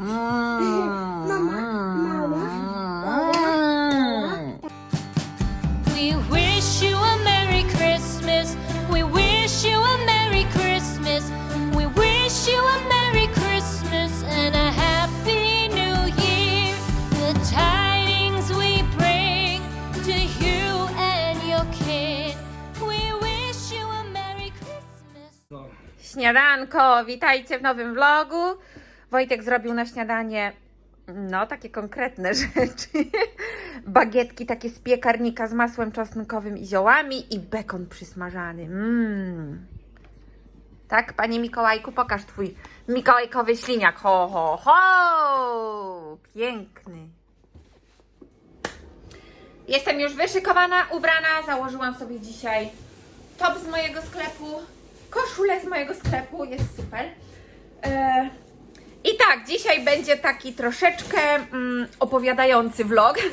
Ah. We wish you a Merry Christmas. We wish you a Merry Christmas. We wish you a Merry Christmas and a Happy New Year. The tidings we bring to you and your kid. We wish you a Merry Christmas. Śniadanko, witajcie w nowym vlogu. Wojtek zrobił na śniadanie, no, takie konkretne rzeczy. Bagietki takie z piekarnika z masłem czosnkowym i ziołami i bekon przysmażany. Mmm. Tak, panie Mikołajku, pokaż twój mikołajkowy śliniak. Ho, ho, ho! Piękny. Jestem już wyszykowana, ubrana. Założyłam sobie dzisiaj top z mojego sklepu, koszulę z mojego sklepu, jest super. E, I tak, dzisiaj będzie taki troszeczkę mm, opowiadający vlog.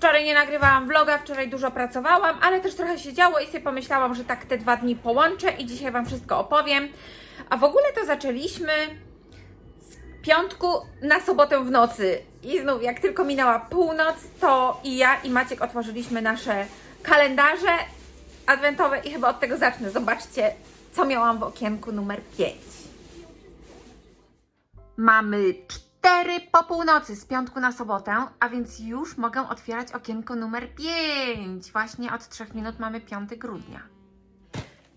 wczoraj nie nagrywałam vloga, wczoraj dużo pracowałam, ale też trochę się działo i sobie pomyślałam, że tak te dwa dni połączę i dzisiaj Wam wszystko opowiem. A w ogóle to zaczęliśmy z piątku na sobotę w nocy. I znów, jak tylko minęła północ, to i ja i Maciek otworzyliśmy nasze kalendarze adwentowe i chyba od tego zacznę. Zobaczcie, co miałam w okienku numer 5. Mamy 4 po północy z piątku na sobotę, a więc już mogę otwierać okienko numer 5. Właśnie od 3 minut mamy 5 grudnia.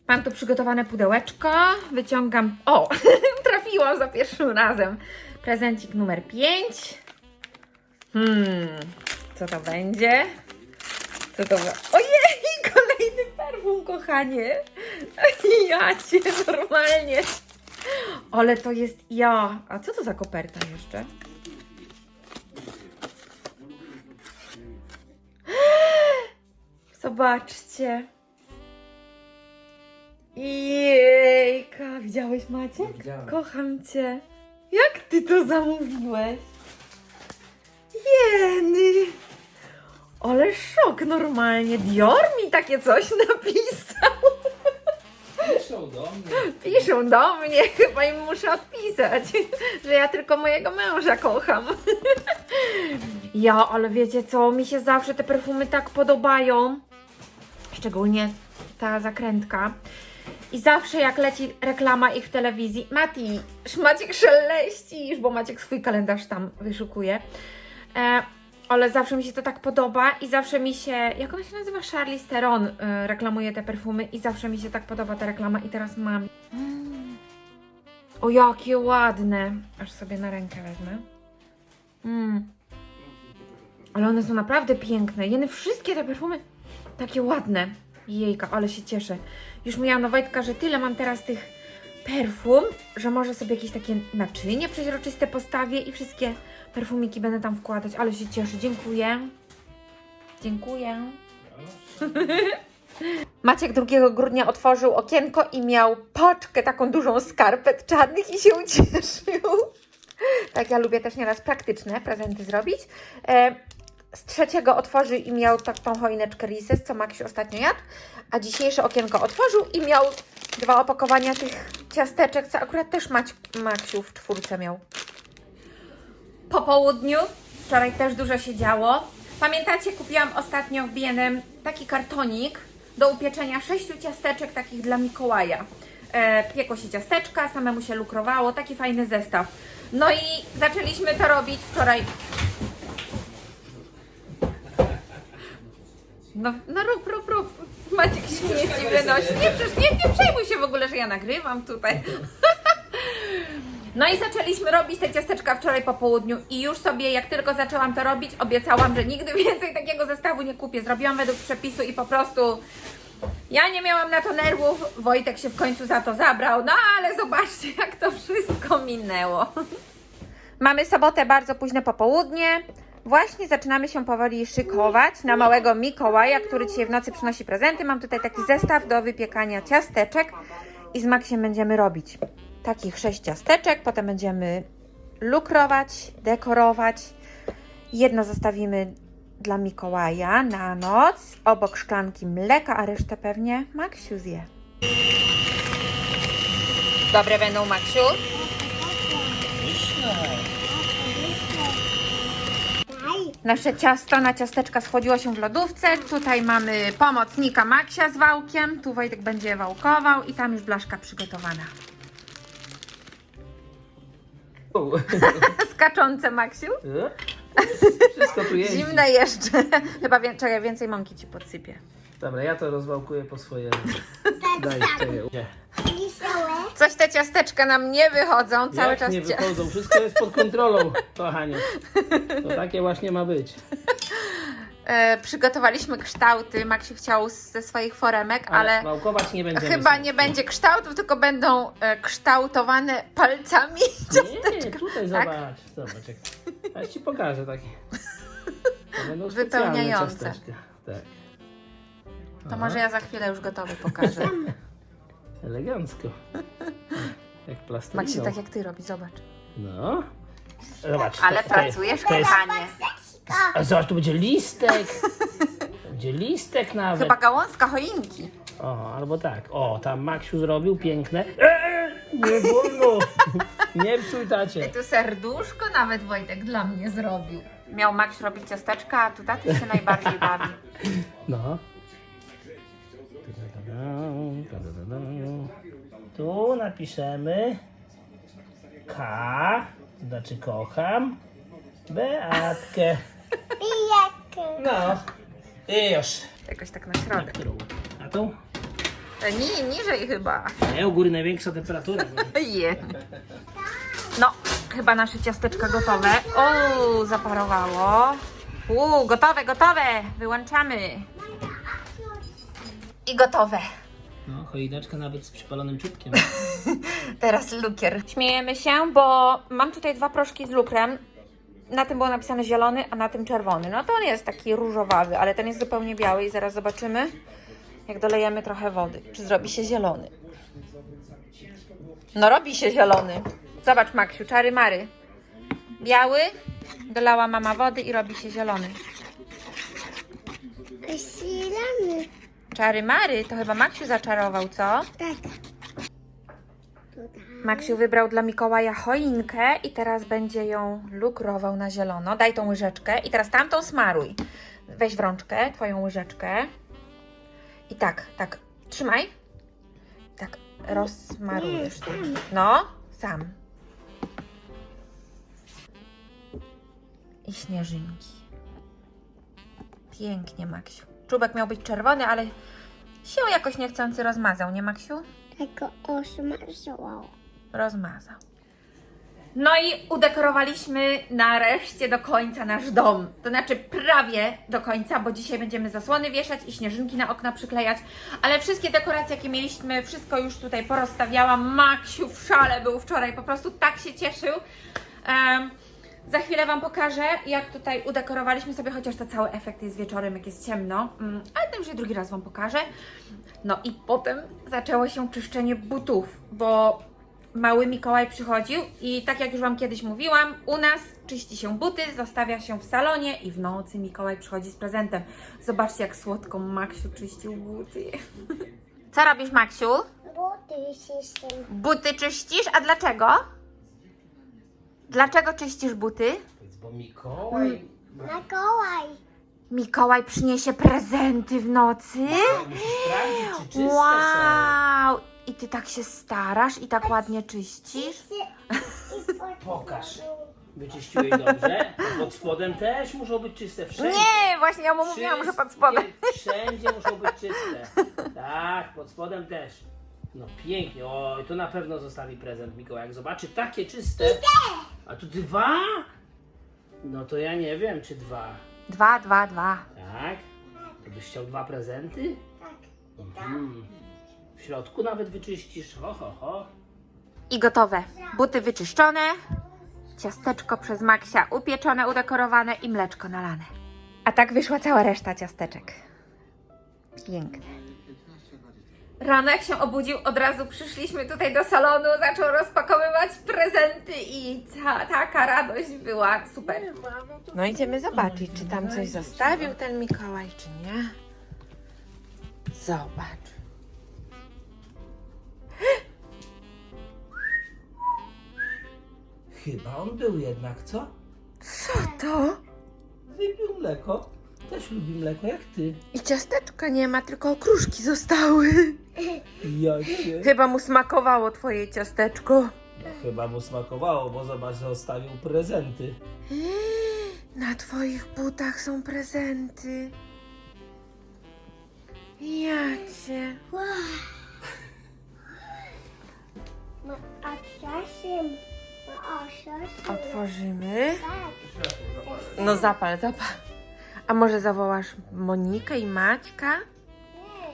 Mam tu przygotowane pudełeczko. Wyciągam. O! trafiłam za pierwszym razem. Prezencik numer 5. Hmm, co to będzie? Co to będzie? Ojej, kolejny perfum, kochanie. Ja cię normalnie. Ale to jest ja. A co to za koperta jeszcze? Zobaczcie. Jejka, widziałeś Maciek? Widziałem. Kocham cię. Jak ty to zamówiłeś? Jeny. Ale szok normalnie. Dior mi takie coś napisał. Piszą do mnie. Piszą do mnie, chyba im muszę odpisać, że ja tylko mojego męża kocham. Ja, ale wiecie co, mi się zawsze te perfumy tak podobają. Szczególnie ta zakrętka. I zawsze jak leci reklama ich w telewizji, Mati, Maciek szeleścisz, bo Maciek swój kalendarz tam wyszukuje. E, ale zawsze mi się to tak podoba i zawsze mi się, jak ona się nazywa? Charlize Theron e, reklamuje te perfumy i zawsze mi się tak podoba ta reklama i teraz mam. O, jakie ładne. Aż sobie na rękę wezmę. Mm. Ale one są naprawdę piękne. Jeny wszystkie te perfumy takie ładne. Jejka, ale się cieszę. Już mówiłam na Wojtka, że tyle mam teraz tych perfum, że może sobie jakieś takie naczynie przeźroczyste postawię i wszystkie perfumiki będę tam wkładać, ale się cieszę. Dziękuję. Dziękuję. Maciek 2 grudnia otworzył okienko i miał paczkę taką dużą skarpet czarnych i się ucieszył. Tak, ja lubię też nieraz praktyczne prezenty zrobić. E, z trzeciego otworzył i miał tak tą choineczkę Reese's, co Maksiu ostatnio jadł, a dzisiejsze okienko otworzył i miał dwa opakowania tych ciasteczek, co akurat też Mać, Maksiu w czwórce miał. Po południu, wczoraj też dużo się działo. Pamiętacie, kupiłam ostatnio w B&M taki kartonik do upieczenia sześciu ciasteczek takich dla Mikołaja. E, piekło się ciasteczka, samemu się lukrowało, taki fajny zestaw. No i zaczęliśmy to robić wczoraj No, no rób, rób, rób. Maciek śmieci wynosi. Nie, przecież nie, nie przejmuj się w ogóle, że ja nagrywam tutaj. No i zaczęliśmy robić te ciasteczka wczoraj po południu i już sobie, jak tylko zaczęłam to robić, obiecałam, że nigdy więcej takiego zestawu nie kupię. Zrobiłam według przepisu i po prostu ja nie miałam na to nerwów. Wojtek się w końcu za to zabrał. No ale zobaczcie, jak to wszystko minęło. Mamy sobotę bardzo późne popołudnie. Właśnie zaczynamy się powoli szykować na małego Mikołaja, który dzisiaj w nocy przynosi prezenty. Mam tutaj taki zestaw do wypiekania ciasteczek i z Maksiem będziemy robić takich sześć ciasteczek. Potem będziemy lukrować, dekorować. Jedno zostawimy dla Mikołaja na noc, obok szklanki mleka, a resztę pewnie Maksiu zje. Dobre będą, Maksiu? Nasze ciasto na ciasteczka schłodziło się w lodówce. Tutaj mamy pomocnika Maksia z wałkiem. Tu Wojtek będzie wałkował i tam już blaszka przygotowana. Skaczące, Maksiu. Wszystko tu jeździ. Zimne jeszcze. Chyba wie, czekaj, więcej mąki ci podsypię. Dobra, ja to rozwałkuję po swojemu. Daj, czekaj. Nie. Coś te ciasteczka nam nie wychodzą cały Jak czas. nie cia- wychodzą, wszystko jest pod kontrolą, kochanie. To takie właśnie ma być. E, przygotowaliśmy kształty. Maksiu chciał z- ze swoich foremek, Ale, ale nie będziemy. chyba nie będzie kształtów, tylko będą e, kształtowane palcami. Nie, tutaj Tak? zobacz. Zobacz, jak... Ja ci pokażę takie. To będą specjalne Wypełniające. ciasteczka. Tak. To Aha, może ja za chwilę już gotowy pokażę. Elegancko. Jak plasteliną. Maksiu, tak jak ty robi, zobacz. No. Zobacz. Ale to- to jest- pracujesz, to jest- kochanie. A zobacz, tu będzie listek. Będzie listek nawet. Chyba gałązka choinki. O, albo tak. O, tam Maksiu zrobił piękne. Eee, nie wolno. Nie psuj tacie. Tu serduszko nawet Wojtek dla mnie zrobił. Miał Max robić ciasteczka, a tu taty się najbardziej bawi. No. Tu napiszemy K, to znaczy kocham, Beatkę. No. I już. Jakoś tak na środek. Którą? A tu? E, Ni, niżej chyba. Nie, u góry największa temperatura. Je. No, chyba nasze ciasteczka gotowe. O, zaparowało. U, gotowe, gotowe. Wyłączamy. I gotowe. No, choineczka nawet z przypalonym czubkiem. Teraz lukier. Śmiejemy się, bo mam tutaj dwa proszki z lukrem. Na tym było napisane zielony, a na tym czerwony. No to on jest taki różowawy, ale ten jest zupełnie biały i zaraz zobaczymy, jak dolejemy trochę wody, czy zrobi się zielony. No robi się zielony. Zobacz Maksiu, czary mary. Biały, dolała mama wody i robi się zielony. Silamy. Czary mary, to chyba Maksiu zaczarował, co? Tak. Maksiu wybrał dla Mikołaja choinkę i teraz będzie ją lukrował na zielono. Daj tą łyżeczkę i teraz tamtą smaruj. Weź w rączkę, twoją łyżeczkę. I tak, tak, trzymaj. Tak, rozsmarujesz. No, sam. I śnieżynki. Pięknie, Maksiu. Czubek miał być czerwony, ale się jakoś niechcący rozmazał, nie Maksiu? Tego osmażowało. Rozmazał. No i udekorowaliśmy nareszcie do końca nasz dom. To znaczy prawie do końca, bo dzisiaj będziemy zasłony wieszać i śnieżynki na okna przyklejać. Ale wszystkie dekoracje, jakie mieliśmy, wszystko już tutaj porozstawiałam. Maksiu w szale był wczoraj, po prostu tak się cieszył. Em, za chwilę Wam pokażę, jak tutaj udekorowaliśmy sobie, chociaż to cały efekt jest wieczorem, jak jest ciemno. Mm, ale to już drugi raz Wam pokażę. No i potem zaczęło się czyszczenie butów, bo mały Mikołaj przychodził i tak jak już Wam kiedyś mówiłam, u nas czyści się buty, zostawia się w salonie i w nocy Mikołaj przychodzi z prezentem. Zobaczcie, jak słodko Maksiu czyścił buty. Co robisz, Maksiu? Buty system. Buty czyścisz? A dlaczego? Dlaczego czyścisz buty? Bo Mikołaj... Mikołaj. Mikołaj przyniesie prezenty w nocy? Musisz sprawdzić, czy czyste są. Wow! I ty tak się starasz i tak ładnie czyścisz? Pokaż. Wyczyściłeś dobrze? Pod spodem też muszą być czyste. Wszędzie. Nie, właśnie ja mu mówiłam, że pod spodem. Wszędzie muszą być czyste. Tak, pod spodem też. No pięknie. O, to na pewno zostawi prezent Mikołaj. Jak zobaczy takie czyste. A tu dwa? No to ja nie wiem, czy dwa. Dwa, dwa, dwa. Tak? To byś chciał dwa prezenty? Tak. Mhm. W środku nawet wyczyścisz. Ho, ho, ho. I gotowe. Buty wyczyszczone, ciasteczko przez Maksia upieczone, udekorowane i mleczko nalane. A tak wyszła cała reszta ciasteczek. Piękne. Rano jak się obudził, od razu przyszliśmy tutaj do salonu, zaczął rozpakowywać prezenty i ta, taka radość była super. No idziemy zobaczyć, czy tam coś zostawił ten Mikołaj, czy nie. Zobacz. Chyba on był jednak, co? Co to? Wypił mleko. Też lubi mleko, jak ty. I ciasteczka nie ma, tylko okruszki zostały. Jakie? Chyba mu smakowało twoje ciasteczko. No, chyba mu smakowało, bo zobacz, że zostawił prezenty. Na twoich butach są prezenty. Jacie. Wow. Czasem. Ma czasem. Otworzymy. Tak. No zapal, zapal. A może zawołasz Monikę i Maćka? Nie.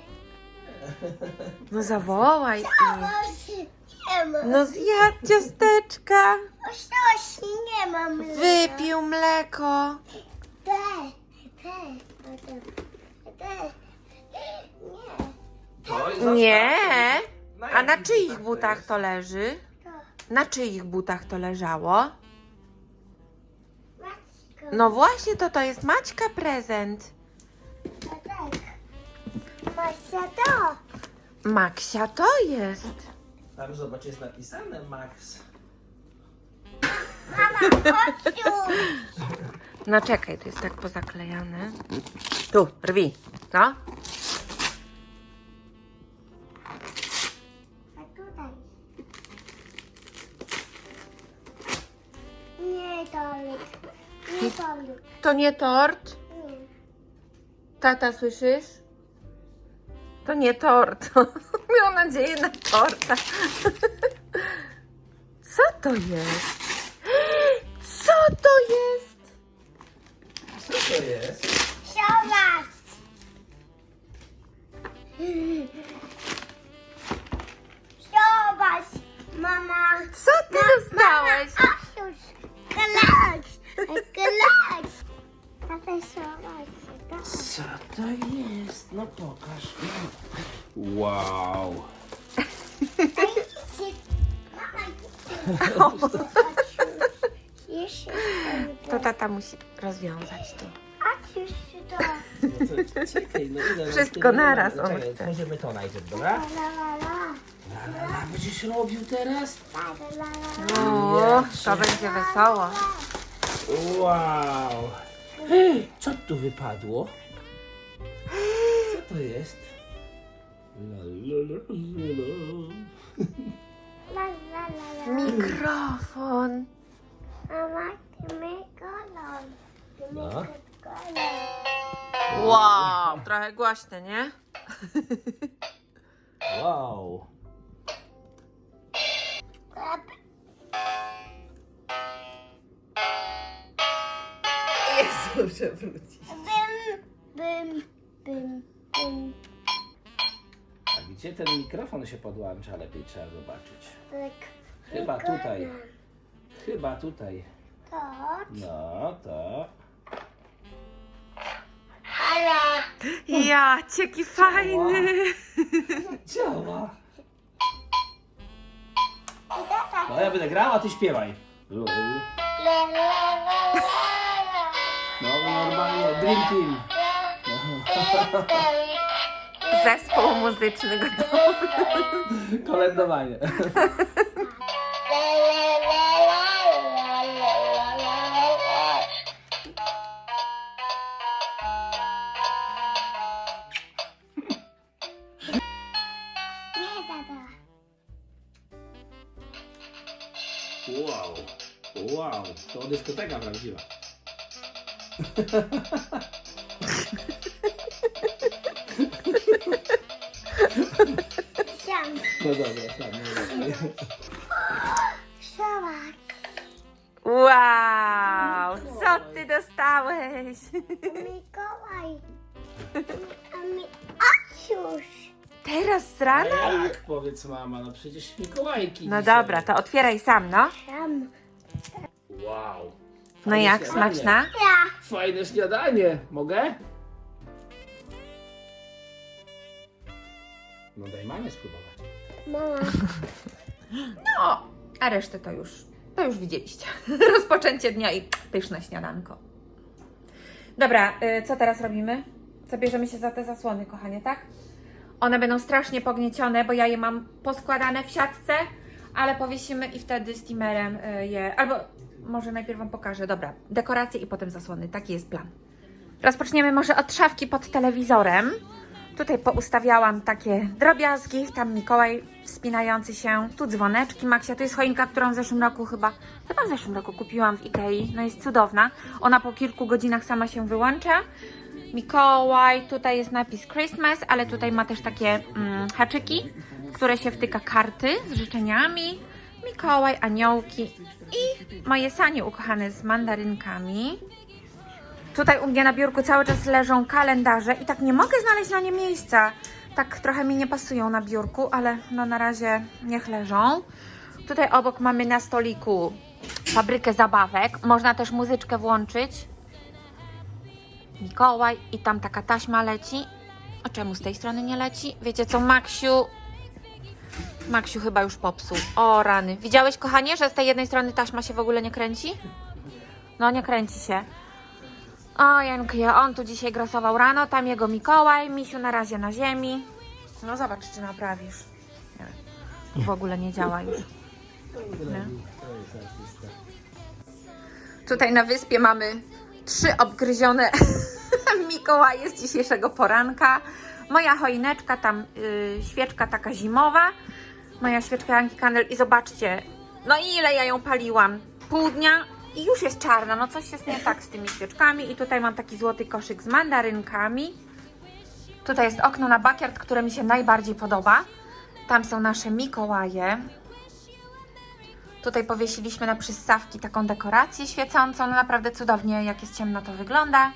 No zawołaj ich. Właśnie nie ma. No zjadł ciasteczka. Oś nie mam. Wypił mleko. Te. Te. Te. Te. Nie. To i Nie. Na A na jakich czyich butach to butach jest? to leży? To. Na czyich butach to leżało? No właśnie, to to jest Maćka prezent. To tak. To. Maksia to jest. Tam zobacz, jest napisane Max. Oczu. No czekaj, to jest tak pozaklejane. Tu, rwi. No. Nie tolik. Nie tolik. To nie tort. Nie. Tata, słyszysz? To nie tort. Miał nadzieję na torta. Co to jest? Co to jest? Co to jest? Zobacz. Zobacz, mama. Co ty dostałeś? Klacz. Tata, zobacz. Zobacz. Co to jest? No pokaż. Wow. Jeszcze To tata musi rozwiązać to. Asuś, to. No to czekaj, no ile Wszystko naraz no, on czekaj, chce. To najpierw, dobra? La, la, la. La, la, la, będziesz robił teraz? La, la, la. O, to będzie wesoło. Wow. Co tu wypadło? Co to jest? La, la, la, la, la. La, la, la, la. Mikrofon. Mama, ty mi kolor. Ty mi No. kolor. Wow, trochę głośne, nie? Wow. Jezu, przewrócić. Bym, bym, bym, bym. A gdzie ten mikrofon się podłącza? Lepiej trzeba zobaczyć. Tak. Chyba tutaj. Chyba tutaj. To. No, to. Hala. Ja, jaki fajny. Działa. I tata. No ja będę grał, a ty śpiewaj. La. No normalnie, Dream Team. Zespół muzyczny gotowy. Kolędowanie. Wow. Wow. To dyskoteka prawdziwa. Siam. No dobra, sam, no dobra. Wow, co ty dostałeś? Mikołaj. A mi... Asiusz. Teraz z A rana? jak? Powiedz mama, no przecież Mikołajki No dzisiaj. dobra, to otwieraj sam, no. Sam. Wow. No Fajne jak, śniadanie. smaczna? Ja. Fajne śniadanie. Mogę? No daj mamie spróbować. Mama. No, a resztę to już, to już widzieliście. Rozpoczęcie dnia i pyszne śniadanko. Dobra, y, co teraz robimy? Zabierzemy się za te zasłony, kochanie, tak? One będą strasznie pogniecione, bo ja je mam poskładane w siatce, ale powiesimy i wtedy steamerem y, je, albo może najpierw Wam pokażę, dobra, dekoracje i potem zasłony, taki jest plan. Rozpoczniemy może od szafki pod telewizorem. Tutaj poustawiałam takie drobiazgi, tam Mikołaj wspinający się, tu dzwoneczki Maxia, tu jest choinka, którą w zeszłym roku chyba, chyba w zeszłym roku kupiłam w Ikei, no jest cudowna. Ona po kilku godzinach sama się wyłącza. Mikołaj, tutaj jest napis Christmas, ale tutaj ma też takie mm, haczyki, w które się wtyka karty z życzeniami. Mikołaj, aniołki i moje sanie ukochane z mandarynkami. Tutaj u mnie na biurku cały czas leżą kalendarze i tak nie mogę znaleźć na nie miejsca. Tak trochę mi nie pasują na biurku, ale no na razie niech leżą. Tutaj obok mamy na stoliku fabrykę zabawek. Można też muzyczkę włączyć. Mikołaj i tam taka taśma leci. A czemu z tej strony nie leci? Wiecie co, Maksiu? Maksiu chyba już popsuł. O rany. Widziałeś, kochanie, że z tej jednej strony taśma się w ogóle nie kręci? No, nie kręci się. O, Jankie, on tu dzisiaj grasował rano, tam jego Mikołaj, Misiu na razie na ziemi. No zobacz, czy naprawisz. Nie w ogóle nie działa już. Nie? Tutaj na wyspie mamy trzy obgryzione Mikołaje z dzisiejszego poranka. Moja choineczka, tam y, świeczka taka zimowa. Moja świeczka Janki Candle i zobaczcie, no ile ja ją paliłam. Pół dnia i już jest czarna. No coś jest nie tak z tymi świeczkami. I tutaj mam taki złoty koszyk z mandarynkami. Tutaj jest okno na bakiard, które mi się najbardziej podoba. Tam są nasze Mikołaje. Tutaj powiesiliśmy na przyssawki taką dekorację świecącą. No naprawdę cudownie, jak jest ciemno, to wygląda.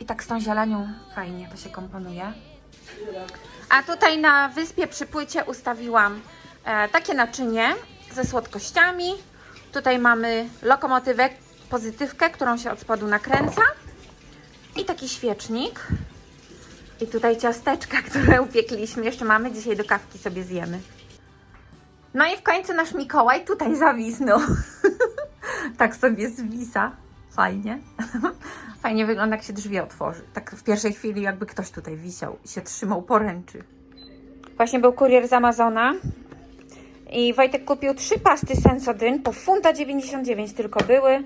I tak z tą zielenią fajnie to się komponuje. A tutaj na wyspie przy płycie ustawiłam e, takie naczynie ze słodkościami. Tutaj mamy lokomotywę, pozytywkę, którą się od spodu nakręca. I taki świecznik. I tutaj ciasteczka, które upiekliśmy. Jeszcze mamy, dzisiaj do kawki sobie zjemy. No i w końcu nasz Mikołaj tutaj zawisnął. tak sobie zwisa. Fajnie. Fajnie wygląda, jak się drzwi otworzy. Tak w pierwszej chwili, jakby ktoś tutaj wisiał i się trzymał poręczy. Właśnie był kurier z Amazona. I Wojtek kupił trzy pasty Sensodyn po funta 99 tylko były.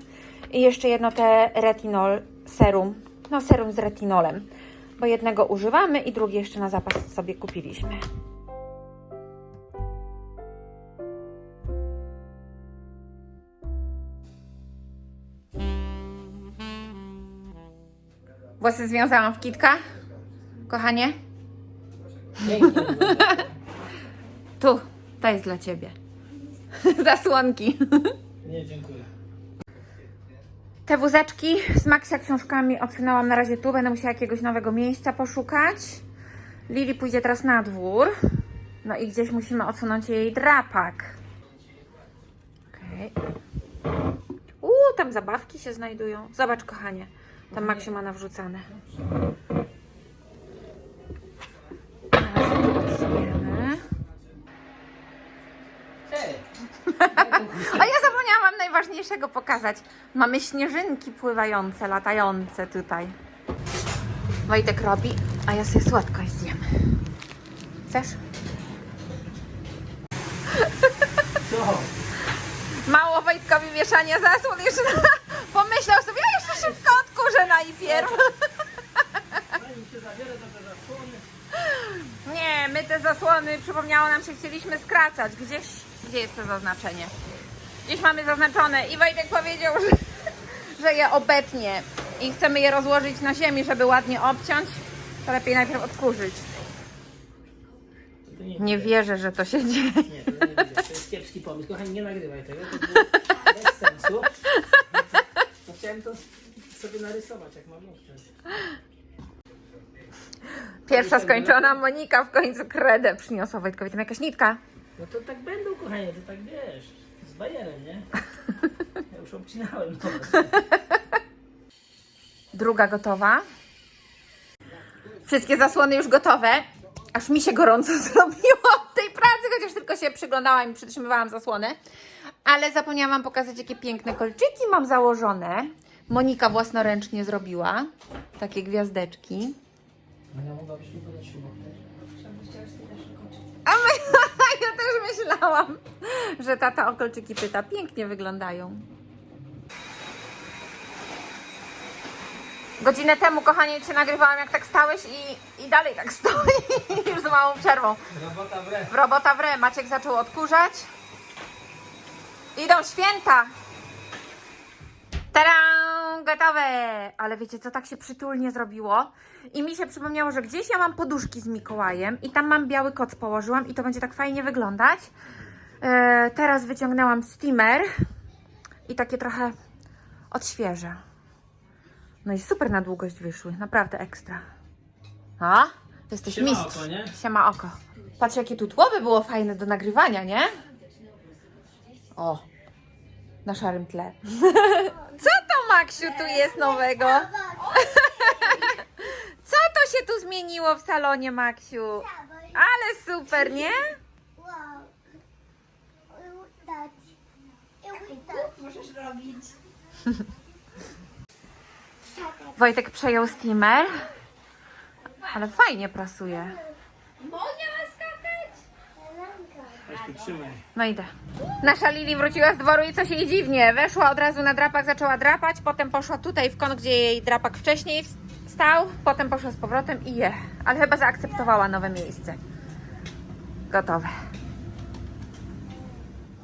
I jeszcze jedno te retinol serum. No serum z retinolem. Bo jednego używamy i drugie jeszcze na zapas sobie kupiliśmy. Włosy związałam w kitka. Kochanie, Pięknie. tu, to jest dla ciebie. Zasłonki. Nie, dziękuję. Te wózeczki z Maxia książkami odsunęłam na razie tu. Będę musiała jakiegoś nowego miejsca poszukać. Lili pójdzie teraz na dwór. No i gdzieś musimy odsunąć jej drapak. Okej. Uuu, tam zabawki się znajdują. Zobacz, kochanie. Tam Maksiu ma nawrzucane. A ja zapomniałam najważniejszego pokazać. Mamy śnieżynki pływające, latające tutaj. Wojtek robi, a ja sobie słodkość zjem. Chcesz? Co? Mało Wojtkowi mieszania zasłon jeszcze odkurzę najpierw. Nie, my te zasłony, przypomniało nam się, chcieliśmy skracać. Gdzieś, gdzie jest to zaznaczenie? Gdzieś mamy zaznaczone i Wojtek powiedział, że, że je obetnie i chcemy je rozłożyć na ziemi, żeby ładnie obciąć. To lepiej najpierw odkurzyć. To nie, wierzę, że to się dzieje. Nie, to nie. To jest kiepski pomysł. Kochani, nie nagrywaj tego. To było bez sensu. No, chciałem to sobie narysować, jak mam. Pierwsza skończona Monika w końcu kredę przyniosła Wojtkowi. Tam jakaś nitka. No to tak będą, kochanie, to tak wiesz. Z bajerem, nie? Ja już obcinałem to. Druga gotowa. Wszystkie zasłony już gotowe. Aż mi się gorąco zrobiło od tej pracy, chociaż tylko się przyglądałam i przytrzymywałam zasłonę. Ale zapomniałam Wam pokazać, jakie piękne kolczyki mam założone. Monika własnoręcznie zrobiła. Takie gwiazdeczki. No ja mogłabyś mi podać śrubę. A my, ja też myślałam, że tata o kolczyki pyta. Pięknie wyglądają. Godzinę temu, kochanie, cię nagrywałam, jak tak stałeś i, i dalej tak stoi. Już z małą przerwą. Robota w re. W robota w re. Maciek zaczął odkurzać. Idą święta. Tadam! Gotowe! Ale wiecie co, tak się przytulnie zrobiło. I mi się przypomniało, że gdzieś ja mam poduszki z Mikołajem i tam mam biały koc położyłam i to będzie tak fajnie wyglądać. E, teraz wyciągnęłam steamer i takie trochę odświeżę. No i super na długość wyszły, naprawdę ekstra. A? Jesteś Siema mistrz. oko, nie? Siema oko. Patrz, jakie tu tło by było fajne do nagrywania, nie? O, na szarym tle. Co Maksiu, tu jest nowego? Co to się tu zmieniło w salonie, Maksiu? Ale super, nie? Możesz robić. Wojtek przejął steamer, ale fajnie prasuje. Weź tu trzymaj. No idę. Nasza Lili wróciła z dworu i coś jej dziwnie. Weszła od razu na drapak, zaczęła drapać, potem poszła tutaj w kąt, gdzie jej drapak wcześniej stał, potem poszła z powrotem i je. Ale chyba zaakceptowała nowe miejsce. Gotowe.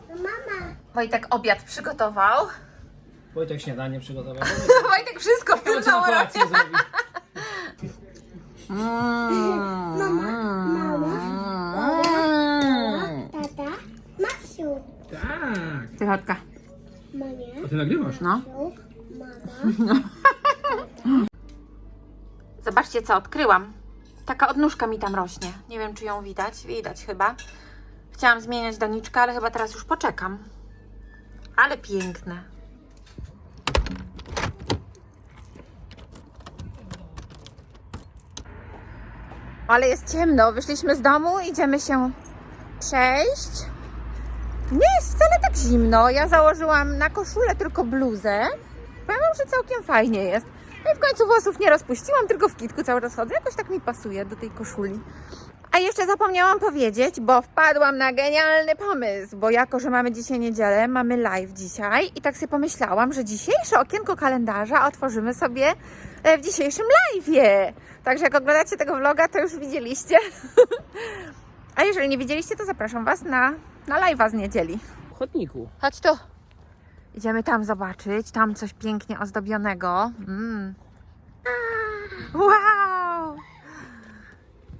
Mama. Wojtek obiad przygotował. Wojtek śniadanie przygotował. Wojtek wszystko w tym Co na całym kolację zrobi? Tata. Masiu. Tak. Tychotka. Mania. A ty nagrywasz? No. Mama. Zobaczcie, co odkryłam. Taka odnóżka mi tam rośnie. Nie wiem, czy ją widać. Widać chyba. Chciałam zmieniać doniczkę, ale chyba teraz już poczekam. Ale piękne. Ale jest ciemno. Wyszliśmy z domu, idziemy się przejść. Nie jest wcale tak zimno. Ja założyłam na koszulę tylko bluzę. Powiem że całkiem fajnie jest. No i w końcu włosów nie rozpuściłam, tylko w kitku cały czas chodzę. Jakoś tak mi pasuje do tej koszuli. A jeszcze zapomniałam powiedzieć, bo wpadłam na genialny pomysł, bo jako, że mamy dzisiaj niedzielę, mamy live dzisiaj i tak sobie pomyślałam, że dzisiejsze okienko kalendarza otworzymy sobie e, w dzisiejszym live'ie. Także jak oglądacie tego vloga, to już widzieliście. A jeżeli nie widzieliście, to zapraszam Was na, na live'a z niedzieli. W chodniku. Chodź tu. Idziemy tam zobaczyć. Tam coś pięknie ozdobionego. Mm. Wow!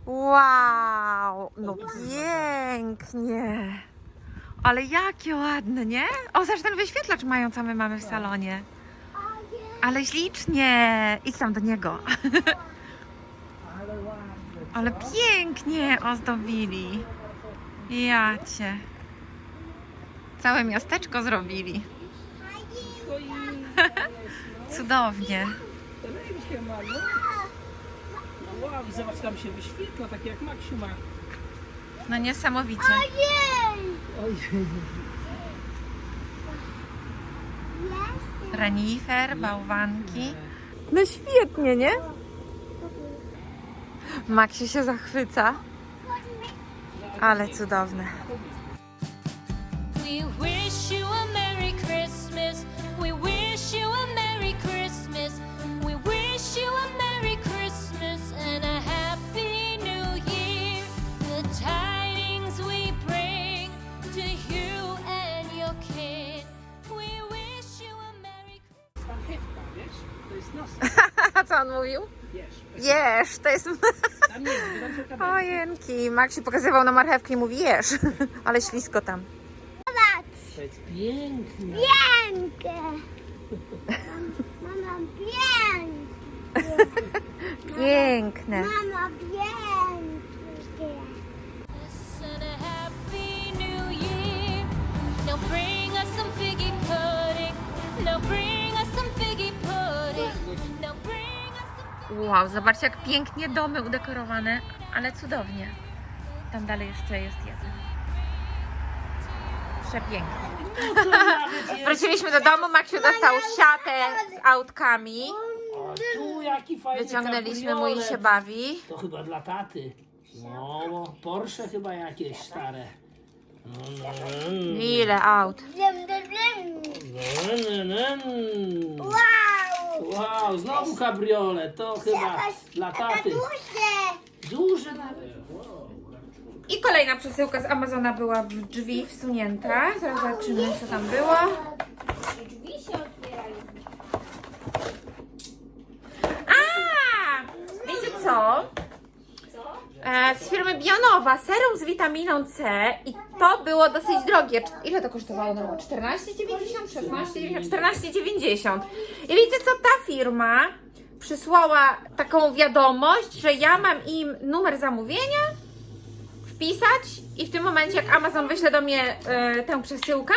Wow! No pięknie! Ale jakie ładne, nie? O, zresztą ten wyświetlacz mają, co my mamy w salonie. Ale ślicznie! Idź tam do niego. Ale pięknie ozdobili. Jacie. Całe miasteczko zrobili. Cudownie. Wow, i zobacz, tam się wyświetla, takie jak Maksiu ma. No niesamowicie. Jej. Ojej. Renifer, bałwanki. No świetnie, nie? Maksiu się zachwyca. Ale cudowne. We wish you a Merry Christmas. We wish you a Merry Christmas. We wish you a Merry Christmas and a Happy New Year. The tidings we bring to you and your kid. We wish you a Merry Christmas. Marchewka, wiesz? To jest nos. A co on mówił? Wiesz. Jesz, to jest... Są kabelki. Ojenki, Maksiu pokazywał na marchewkę i mówi jesz. Ale ślisko tam. To jest piękne. Piękne. Mama piękne. Piękne. Mama piękne. Wow, zobaczcie jak pięknie domy udekorowane, ale cudownie. Tam dalej jeszcze jest jeden. Przepięknie. Wróciliśmy do domu, Maksiu dostał siatę z autkami. O, tu jaki fajny Wyciągnęliśmy mu i kabriolet. się bawi. To chyba dla taty. No, bo Porsche chyba jakieś stare. Mm. Ile aut? Mm, mm, mm. Wow! Wow, znowu kabriolet, to chyba dla taty. duże. Duże nawet. I kolejna przesyłka z Amazona była w drzwi wsunięta. Zaraz zobaczymy, co tam było. Drzwi się otwierają. A! Wiecie co? E, z firmy Bionowa serum z witaminą C i to było dosyć drogie. Ile to kosztowało? No, 14,90, 16,90, 14,90. I wiecie co? Ta firma przysłała taką wiadomość, że ja mam im numer zamówienia wpisać i w tym momencie jak Amazon wyśle do mnie e, tę przesyłkę,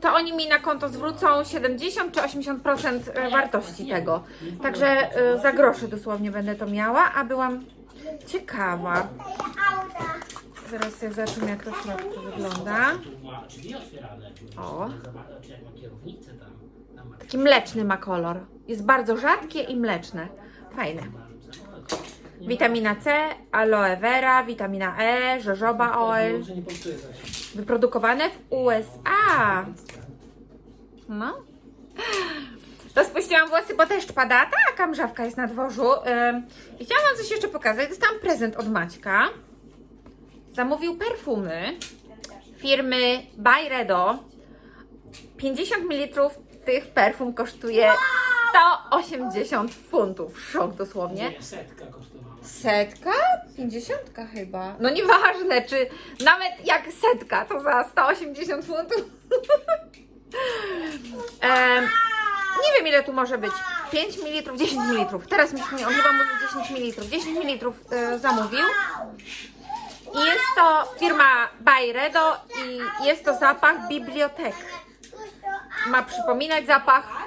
to oni mi na konto zwrócą 70 czy 80% wartości tego. Także e, za grosze dosłownie będę to miała, a byłam ciekawa. Zaraz sobie zobaczymy jak to w środku wygląda. O. Taki mleczny ma kolor. Jest bardzo rzadkie i mleczne. Fajne. Witamina C, aloe vera, witamina E, jojoba oil. Wyprodukowane w USA. No. Rozpuściłam włosy, bo deszcz pada. Taka mrzawka jest na dworzu. I chciałam Wam coś jeszcze pokazać. Dostałam prezent od Maćka. Zamówił perfumy firmy Byredo. 50 ml tych perfum kosztuje 180 funtów. Szok dosłownie. Nie, setka kosztowała. Setka? Pięćdziesiątka chyba. No nieważne, czy nawet jak setka, to za 180 funtów. Em, nie wiem ile tu może być. 5 ml, 10 ml. Teraz mi się nie, on chyba mówi 10 ml. 10 ml e, zamówił. I jest to firma Byredo i jest to zapach bibliotek. Ma przypominać zapach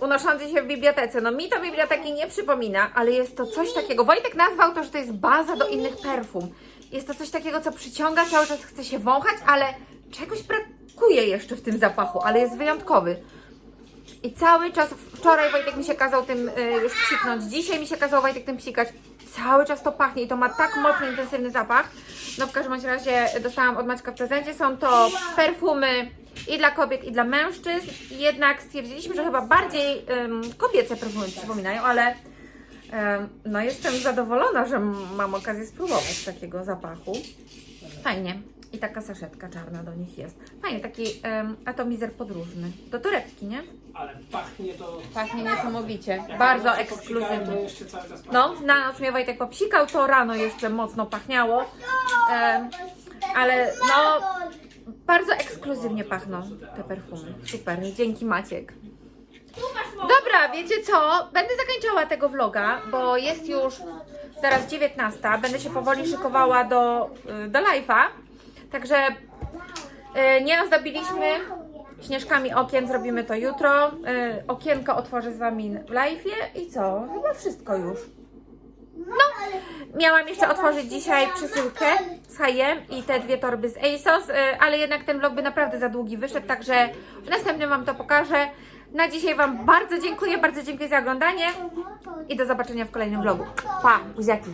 unoszący się w bibliotece. No mi to biblioteki nie przypomina, ale jest to coś takiego. Wojtek nazwał to, że to jest baza do innych perfum. Jest to coś takiego, co przyciąga, cały czas chce się wąchać, ale czegoś brakuje jeszcze w tym zapachu, ale jest wyjątkowy. I cały czas, wczoraj Wojtek mi się kazał tym y, już psiknąć, dzisiaj mi się kazał Wojtek tym psikać. Cały czas to pachnie i to ma tak mocny, intensywny zapach. No w każdym razie dostałam od Maćka w prezencie. Są to perfumy i dla kobiet, i dla mężczyzn. Jednak stwierdziliśmy, że chyba bardziej ym, kobiece perfumy przypominają, ale ym, no jestem zadowolona, że mam okazję spróbować takiego zapachu. Fajnie. I taka saszetka czarna do nich jest. Fajnie, taki um, atomizer podróżny. Do torebki, nie? Ale pachnie to... Pachnie niesamowicie. Jak Bardzo pachnie. No, na noc mnie Wojtek popsikał, to rano jeszcze mocno pachniało. Em, ale no, bardzo ekskluzywnie pachną te perfumy. Super, dzięki Maciek. Dobra, wiecie co? Będę zakończała tego vloga, bo jest już zaraz 19. Będę się powoli szykowała do, y, do live'a. Także y, nie ozdobiliśmy śnieżkami okien, zrobimy to jutro. Y, Okienko otworzę z Wami w live'ie i co? Chyba wszystko już. No, miałam jeszcze otworzyć dzisiaj przesyłkę z Hajem i te dwie torby z ASOS, y, ale jednak ten vlog by naprawdę za długi wyszedł, także w następnym Wam to pokażę. Na dzisiaj Wam bardzo dziękuję, bardzo dziękuję za oglądanie i do zobaczenia w kolejnym vlogu. Pa, buziaki!